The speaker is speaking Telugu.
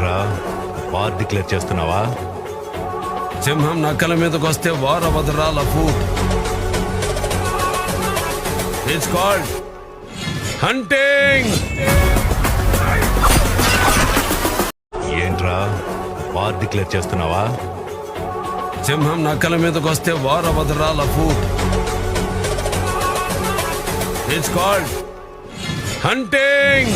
ఏంట్రా వార్ డిక్లేర్ చేస్తున్నావా? సింహం నక్కల మీదకి వస్తే వారవదరా లఫు ఇట్స్ కాల్డ్ హంటింగ్ ఏంట్రా? వార్ డిక్లేర్ చేస్తున్నావా? సింహం నక్కల మీదకి వస్తే వారవదరా లఫు ఇట్స్ కాల్డ్ హంటింగ్